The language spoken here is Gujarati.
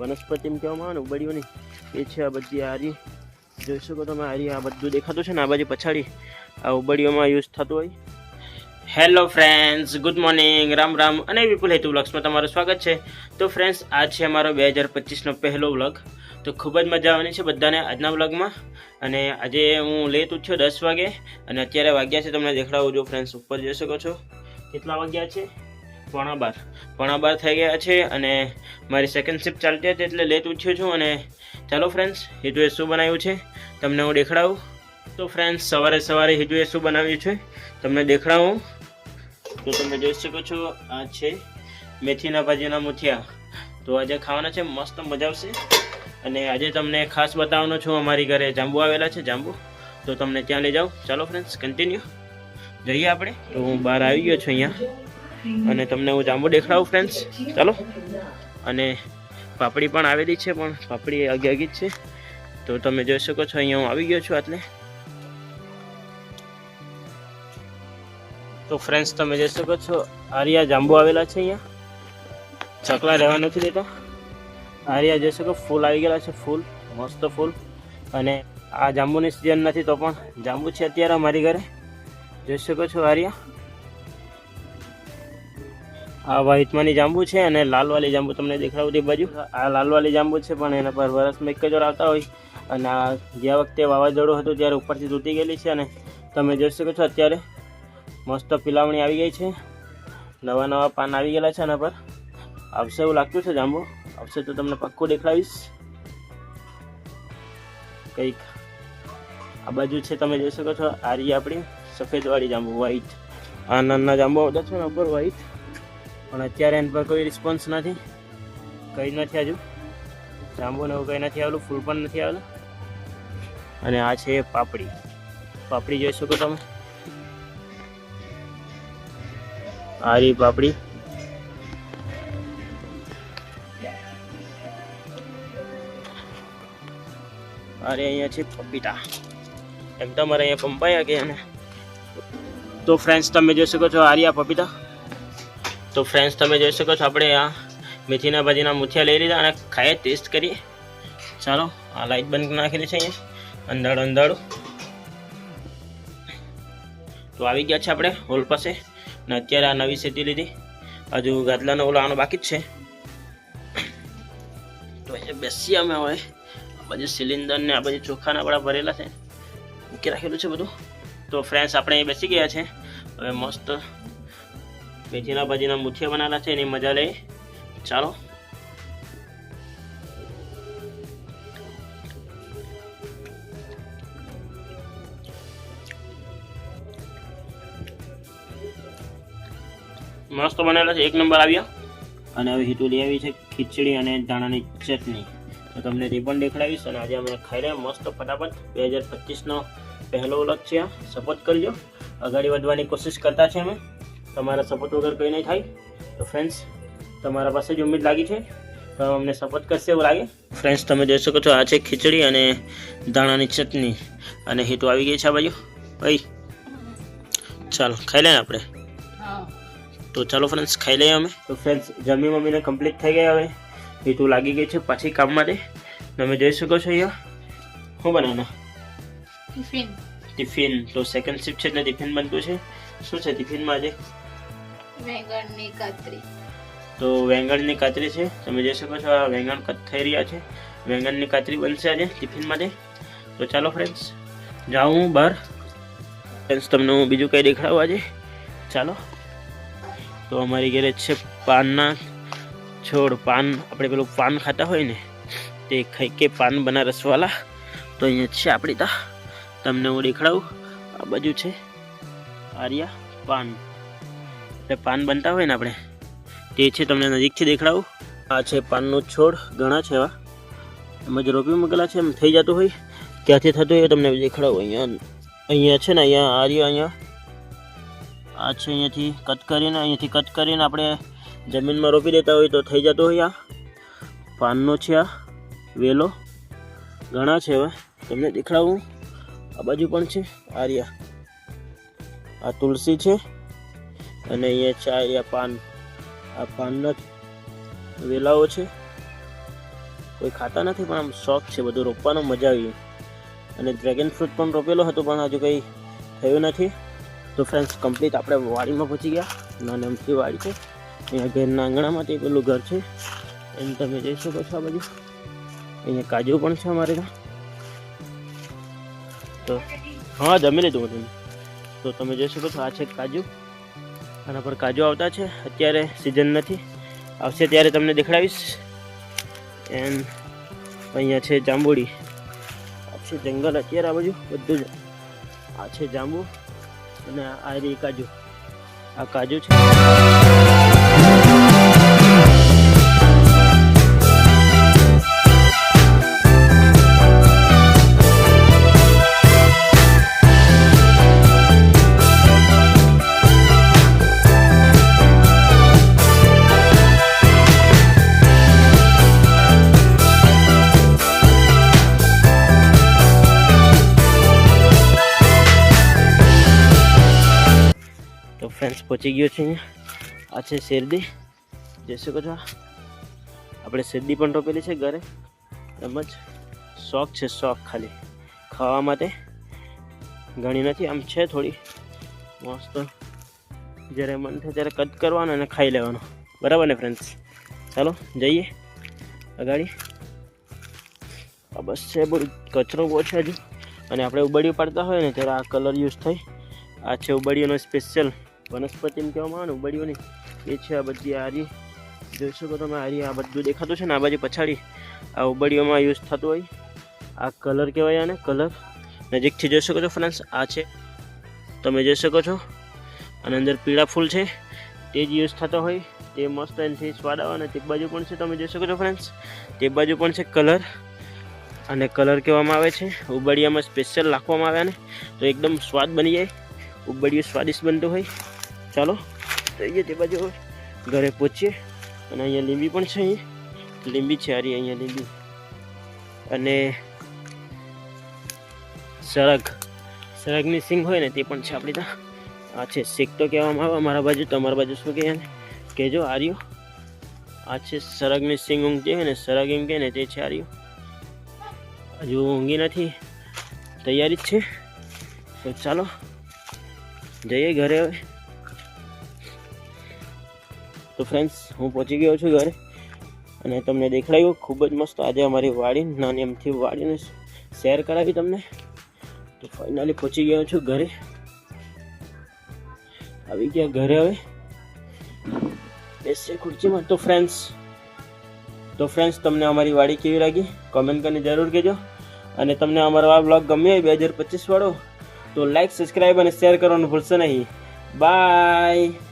વનસ્પતિ એમ કહેવામાં આવે ને ઉબડીઓની એ છે આ બધી આરી. જોઈ શકો તમે, આરી આ બધું દેખાતું છે ને, આ બાજુ પછાડી આ ઉબડીઓમાં યુઝ થતું હોય. Hello friends good morning Ram Ram અને વિપુલ હેતુ વ્લોગ્સમાં તમારું સ્વાગત છે. તો ફ્રેન્ડ્સ આ છે અમારો બે હજાર પચીસનો પહેલો વ્લોગ. તો ખૂબ જ મજા આવવાની છે બધાને આજના વ્લોગમાં. અને આજે હું લેટ ઉઠ્યો દસ વાગે અને અત્યારે વાગ્યા છે, તમને દેખાડું જો ફ્રેન્ડ્સ ઉપર જોઈ શકો છો. કેટલા વાગ્યા છે? પોણા બાર. પોણા બાર થઈ ગયા છે અને મારી સેકન્ડ શિફ્ટ ચાલતી હતી એટલે લેટ ઉઠ્યો છું અને ચાલો ફ્રેન્ડ્સ હિતુએ શું બનાવ્યું છે? તમને હું દેખાડું તો ફ્રેન્ડ્સ સવારે સવારે હિતુએ શું બનાવ્યું છે? તમને દેખાડું તો તમે જોઈ શકો છો, આ છે મેથીના ભાજીના મુઠિયા. તો આજે ખાવાના છે, મસ્ત મજા આવશે. અને આજે તમને ખાસ બતાવવાનો છું, અમારી ઘરે જાંબુ આવેલા છે, જાંબુ. તો તમને ત્યાં લઈ જાઉં ચાલો ફ્રેન્ડ્સ કન્ટિન્યુ જઈએ આપણે. તો હું બહાર આવી ગયો છું અહીંયા. અને તમને હું જાંબુ દેખાડું ફ્રેન્ડ્સ ચાલો. અને પાપડી પણ આવેલી છે, પણ પાપડી અગી જ છે. તો તમે જોઈ શકો છો, અહીંયા હું આવી ગયો છું આટલે. તો ફ્રેન્ડ્સ તમે જોઈ શકો છો, આરિયા જાંબુ આવેલા છે અહીંયા. ચકલા રહેવા નથી દેતા. આરિયા જોઈ શકો, ફૂલ આવી ગયેલા છે, ફૂલ, મસ્ત ફૂલ. અને આ જાંબુની સિઝન નથી તો પણ જાંબુ છે અત્યારે અમારી ઘરે. જોઈ શકો છો, આરિયા. આ વ્હાઈટમાંની જાંબુ છે અને લાલવાળી જાંબુ તમને દેખાડું તે બાજુ. આ લાલવાળી જાંબુ છે પણ એના પર વરસમાં એક જ આવતા હોય. અને આ ગયા વખતે વાવાઝોડું હતું ત્યારે ઉપરથી તૂટી ગયેલી છે અને તમે જોઈ શકો છો અત્યારે મસ્ત પિલાવણી આવી ગઈ છે. નવા નવા પાન આવી ગયેલા છે એના પર. આવશે એવું લાગતું છે જાંબુ. આવશે તો તમને પાક્કું દેખાડીશ. કંઈક આ બાજુ છે તમે જોઈ શકો છો. આ રહી આપણી સફેદવાળી જાંબુ વ્હાઈટ આ નાના જાંબુ આવતા છે ને ઉપર વ્હાઈટ પણ અત્યારે એના પર કોઈ રિસ્પોન્સ નથી. કંઈ નથી હજુ. જાંબુ ને એવું કંઈ નથી આવેલું, ફૂલ પણ નથી આવેલું. અને આ છે પાપડી. પાપડી જોઈ શકો તમે? આ પાપડી. અરે, અહીંયા છે પપીતા. એમ તમારે અહીંયા પંપાયા કે અને તો ફ્રેન્ડ્સ તમે જોઈ શકો છો આર્યા પપીતા. તો ફ્રેન્ડ્સ તમે જોઈ શકો છો આપણે આ મેથીના ભાજીના મૂઠિયા લઈ લીધા અને ખાઈએ ટેસ્ટ કરીએ. ચાલો, આ લાઈટ બંધ નાખેલી છે અહીંયા. અંધાડું અંધાડું. તો આવી ગયા છે આપણે હોલ પાસે. ને અત્યારે આ નવી સેટી લીધી. હજુ ગાદલાનો ઓલો આનો બાકી જ છે. તો અહીંયા બેસીએ અમે હવે. આ બાજુ સિલિન્ડર ને આ બાજુ ચોખાના આપણા ભરેલા છે. મૂકી રાખેલું છે બધું. તો ફ્રેન્ડ્સ આપણે અહીં બેસી ગયા છે. હવે મસ્ત મેથીના ભાજીના મુઠિયા બનાવેલા છે, એની મજા લઈએ. ચાલો. મસ્ત બનેલા છે, એક નંબર આવ્યા. અને હવે હીટુ લઈ આવી છે, ખીચડી અને ધાણાની ચટણી. તો તમને તે પણ દેખાડીશ અને આજે અમે ખાઈ રહ્યા મસ્ત ફટાફટ. બે હજાર પચીસનો પહેલો વ્લોગ છે સપોર્ટ કરજો. આગળ વધવાની કોશિશ કરતા છે અમે. તમારા સપોર્ટ વગર કંઈ નહીં થાય. તો ફ્રેન્ડ્સ તમારા પાસે જ ઉમેદ લાગી છે. તો અમને સપોર્ટ કરશે એવું લાગે. ફ્રેન્ડ્સ તમે જોઈ શકો છો આ છે ખીચડી અને દાણાની ચટણી. અને હીટુ આવી ગઈ છે આ બાજુ. ભાઈ ચાલો ખાઈ લઈએ આપણે? તો ચાલો ફ્રેન્ડ્સ ખાઈ લઈએ અમે. તો ફ્રેન્ડ્સ જમી મમ્મીને કમ્પ્લીટ થઈ ગયા હવે. હીટુ લાગી ગઈ છે પાછી કામ માટે. તમે જોઈ શકો છો અહીંયા. શું બનાવના ટિફિન. ટિફિન. તો સેકન્ડ શિફ્ટ છે એટલે ટિફિન બનતું છે. શું છે ટિફિનમાં આજે? વેંગણની કાતરી. તો વેંગણની કાતરી છે. તમે જોઈ શકો છો આ વેંગણ કટ થઈ રહ્યા છે. વેંગણની કાતરી બનશે આજે ટિફિન માટે. તો ચાલો ફ્રેન્ડ્સ જાઉં બહાર. ફ્રેન્ડ્સ તમને હું બીજું કંઈ દેખાડું આજે? ચાલો. તો અમારી ઘરે છે પાનના છોડ. પાન, આપણે પેલું પાન ખાતા હોય ને, તે ખાઈ કે પાન બનારસવાલા. તો અહીંયા છે આપણી તા. તમને હું દેખાડું. આ બાજુ છે આર્યા પાન. એટલે પાન બનતા હોય ને આપણે? તે છે તમને નજીકથી દેખાડું આ છે પાનનો છોડ, ઘણા છે એવા. એમાં જે રોપી મૂકેલા છે, એમ થઈ જતું હોય. ક્યાંથી થતું હોય તમને દેખાડું અહીંયા અહીંયા છે ને, અહીંયા આર્યા અહીંયા. આ છે અહીંયાથી કટ કરીને, અહીંયાથી કટ કરીને આપણે જમીનમાં રોપી દેતા હોય તો થઈ જતો હોય આ. પાનનો છે આ, વેલો. ઘણા છે હવે તમને દેખાડું આ બાજુ પણ છે, આર્યા. આ તુલસી છે. અને અહીંયા ચા પાન, આ પાનના વેલાઓ છે. કોઈ ખાતા નથી, પણ આમ શોખ છે, બધું રોપવાનો મજા આવી. અને ડ્રેગન ફ્રૂટ પણ રોપેલો હતો, પણ હજુ કંઈ થયું નથી. તો ફ્રેન્ડ્સ કમ્પ્લીટ આપણે વાડીમાં પહોંચી ગયા. નાની અમથી વાડી છે. અહીંયા ઘરના આંગણામાં તે પેલું ઘર છે. એમ તમે જઈ શકો છો આ બાજુ. અહીંયા કાજુ પણ છે અમારે ત્યાં. તો હા, જમી લીધું હું તો તમે જોઈ શકો છો, આ છે કાજુ. આના પર કાજુ આવતા છે. અત્યારે સિઝન નથી. આવશે ત્યારે તમને દેખાડીશ એન્ડ અહીંયા છે જાંબુડી. આ છે જંગલ અત્યારે આ બાજુ, બધું જ. આ છે જાંબુ અને આ રહી કાજુ. આ કાજુ છે. ફ્રેન્ડ્સ પહોંચી ગયો છે અહીંયા. આ છે શેરદી જોઈ શકો છો આપણે શેરદી પણ રોપેલી છે ઘરે. એમ જ શોખ છે, શોખ ખાલી. ખાવા માટે ઘણી નથી, આમ છે થોડી. મસ્ત. જ્યારે મન થાય ત્યારે કટ કરવાનો અને ખાઈ લેવાનો. બરાબર ને ફ્રેન્ડ્સ ચાલો, જઈએ. અગાડી. આ બસ છે બધું કચરો બહુ છે હજુ. અને આપણે ઉબડિયું પાડતા હોય ને ત્યારે આ કલર યુઝ થાય આ છે ઉબડીઓનો સ્પેશિયલ વનસ્પતિ કહેવામાં આવે ને ઉબડીઓની એ છે આ બધી આરી. જોઈ શકો તમે આરી આ બધું દેખાતું છે ને, આ બાજુ પછાડી આ ઉબડીઓમાં યુઝ થતું હોય. આ કલર કહેવાય આને કલર નજીકથી જોઈ શકો છો ફ્રેન્ડ્સ આ છે. તમે જોઈ શકો છો. અને અંદર પીળા ફૂલ છે. તે જ યુઝ થતો હોય. તે મસ્ત એનાથી સ્વાદ આવે અને તે બાજુ પણ છે, તમે જોઈ શકો છો ફ્રેન્ડ્સ તે બાજુ પણ છે કલર અને કલર કહેવામાં આવે છે. ઉબડિયામાં સ્પેશિયલ નાખવામાં આવે ને તો એકદમ સ્વાદ બની જાય. ઉબડિયું સ્વાદિષ્ટ બનતું હોય. ચાલો, જઈએ તે બાજુ ઘરે પહોંચીએ. અને અહીંયા લીંબી પણ છે અહીં. લીંબી છે હારી, અહીંયા લીંબી. અને સરગ. સરગની સિંગ હોય ને તે પણ છે આપણી ત્યાં. આ છે શેક તો કહેવામાં આવે, અમારા બાજુ તમારા બાજુ શું કહે કહેજો આર્યો આ છે સરગની સિંગ ઊંઘ જે હોય ને, સરગ એમ કહે ને તે છે આર્યો હજુ ઊંઘી નથી. તૈયારી જ છે. તો ચાલો, જઈએ ઘરે હવે. તો ફ્રેન્ડ્સ હું પહોંચી ગયો છું ઘરે અને તમને દેખાડ્યું ખૂબ જ મસ્ત આજે અમારી વાડી, નાની એમથી વાડીને શેર કરાવી તમને. તો ફાઇનલી પહોંચી ગયો છું ઘરે. આવી ગયા ઘરે હવે. બેસે ખુરચીમાં તો ફ્રેન્ડ્સ તો ફ્રેન્ડ્સ તમને અમારી વાડી કેવી લાગી? કોમેન્ટ કરીને જરૂર કહેજો. અને તમને અમારો આ બ્લોગ ગમ્યો હોય બે હજાર પચીસ વાળો, તો લાઈક સબસ્ક્રાઈબ અને શેર કરવાનું ભૂલશો નહીં. બાય